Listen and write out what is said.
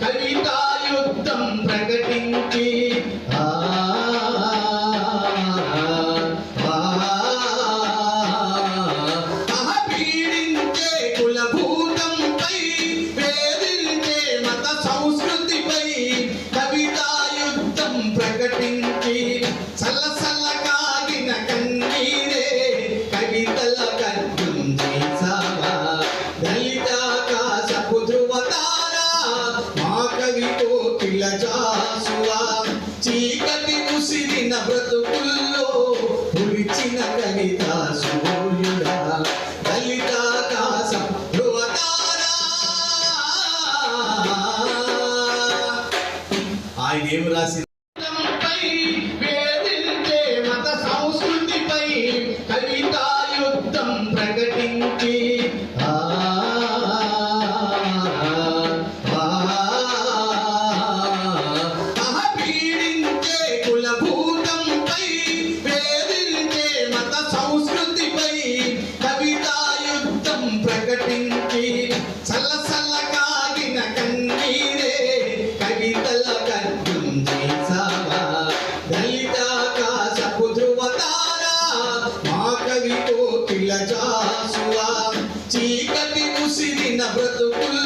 కవితాయుద్ధం ప్రకటించి పీడించే కులభూతంపై మత సంస్కృతిపై కవితాయుద్ధం ప్రకటించి సలస వెలుగుల జాసువా చీకటి ముసిరిన బ్రతుకుల్లో ఉరిచిన కలిత ఆయన ఏం రాసి చల్ల చల్ల కాగిన కన్నీరే కవితల కన్నుంజేసావా దళితాకాశపు మా కవితో పిల్ల చాసువా? చీకటి ముసిరిన బ్రతుకుల